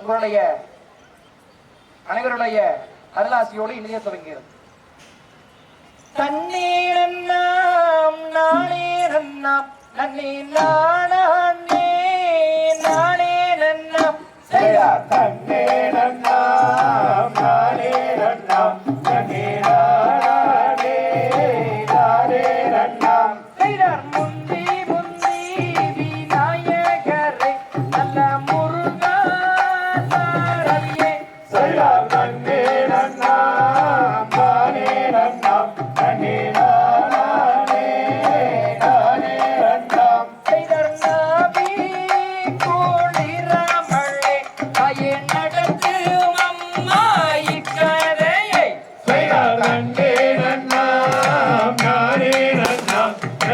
உங்களுடைய அனைவருடைய அருளாசியோடு இணைய தொடங்கியது தண்ணீர் நாம் நானே நன்னாம் தண்ணீர் நானே நானே நன்னாம்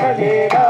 Maria.